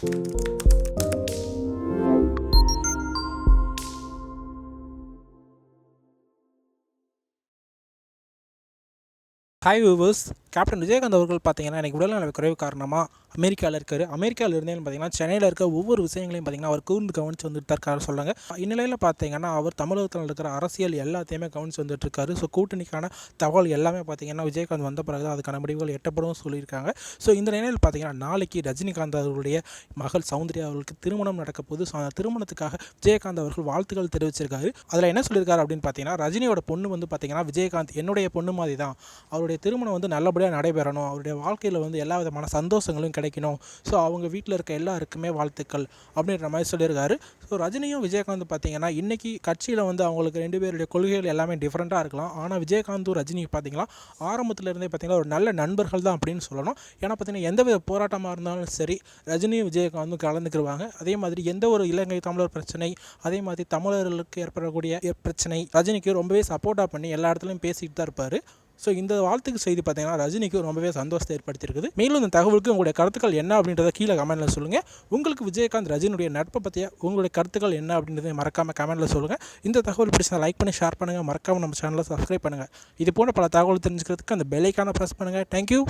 Música hi viewers captain Vijayakanth அவர்கள் பார்த்தீங்கன்னா எனக்கு உடல்நல குறைவு காரணமாக அமெரிக்காவில் இருக்கார். அமெரிக்காவில் இருந்தேன்னு பார்த்தீங்கன்னா சென்னையில் இருக்க ஒவ்வொரு விஷயங்களையும் பார்த்தீங்கன்னா அவர் கூர்ந்து கவனித்து வந்துட்டு இருக்காரு சொல்லுங்க இந்நிலையில் பார்த்தீங்கன்னா அவர் தமிழகத்தில் இருக்கிற அரசியல் எல்லாத்தையுமே கவனித்து வந்துட்டு இருக்காரு. ஸோ கூட்டணிக்கான தகவல் எல்லாமே பார்த்தீங்கன்னா விஜயகாந்த் வந்த பிறகு தான் அதுக்கான முடிவுகள் எட்டப்படும் சொல்லியிருக்காங்க. ஸோ இந்த நிலையில் பார்த்தீங்கன்னா நாளைக்கு ரஜினிகாந்த் அவர்களுடைய மகள் சௌந்தர்யா அவர்களுக்கு திருமணம் நடக்க போது ஸோ அந்த திருமணத்துக்காக விஜயகாந்த் அவர்கள் வாழ்த்துக்கள் தெரிவிச்சிருக்காரு. அதில் என்ன சொல்லியிருக்காரு அப்படின்னு பார்த்தீங்கன்னா ரஜினியோட பொண்ணு வந்து பார்த்தீங்கன்னா விஜயகாந்த் என்னுடைய பொண்ணு மாதிரி தான் அவருடைய திருமணம் வந்து நல்லபடியாக நடைபெறணும். அவருடைய வாழ்க்கையில் வந்து எல்லா விதமான சந்தோஷங்களும் கிடைக்கணும். ஸோ அவங்க வீட்டில் இருக்க எல்லாருக்குமே வாழ்த்துக்கள் அப்படின்ற மாதிரி சொல்லியிருக்காரு. ஸோ ரஜினியும் விஜயகாந்த் பார்த்தீங்கன்னா இன்றைக்கி கட்சியில் வந்து அவங்களுக்கு ரெண்டு பேருடைய கொள்கைகள் எல்லாமே டிஃப்ரெண்ட்டாக இருக்கலாம். ஆனால் விஜயகாந்தும் ரஜினி பார்த்தீங்கன்னா ஆரம்பத்துலேருந்தே பார்த்தீங்கன்னா ஒரு நல்ல நண்பர்கள் தான் அப்படின்னு சொல்லணும். ஏன்னா பார்த்தீங்கன்னா எந்த வித போராட்டமாக இருந்தாலும் சரி ரஜினியும் விஜயகாந்தும் கலந்துக்கிடுவாங்க அதே மாதிரி எந்த ஒரு இலங்கை தமிழர் பிரச்சனை அதே மாதிரி தமிழர்களுக்கு ஏற்படக்கூடிய பிரச்சனை ரஜினிக்கு ரொம்பவே சப்போர்ட்டாக பண்ணி எல்லா இடத்துலையும் பேசிக்கிட்டு தான் இருப்பார். ஸோ இந்த வாழ்த்துக்கு செய்தி பார்த்தீங்கன்னா ரஜினிக்கு ரொம்பவே சந்தோஷத்தை ஏற்படுத்தியிருக்குது. மேலும் இந்த தகவலுக்கு உங்களுடைய கருத்துக்கள் என்ன அப்படின்றத கீழே கமெண்ட்டில் சொல்லுங்கள் உங்களுக்கு விஜயகாந்த் ரஜினுடைய நட்பை பற்றிய உங்களுடைய கருத்துக்கள் என்ன அப்படின்றத மறக்காமல் கமெண்ட்டில் சொல்லுங்கள் இந்த தகவல் பிடிச்சா லைக் பண்ணி ஷேர் பண்ணுங்கள் மறக்காமல் நம்ம சேனலை சப்ஸ்கிரைப் பண்ணுங்கள் இது போன்ற பல தகவல் தெரிஞ்சுக்கிறதுக்கு அந்த பெல்லைக்கான ப்ரெஸ் பண்ணுங்கள் தேங்க்யூ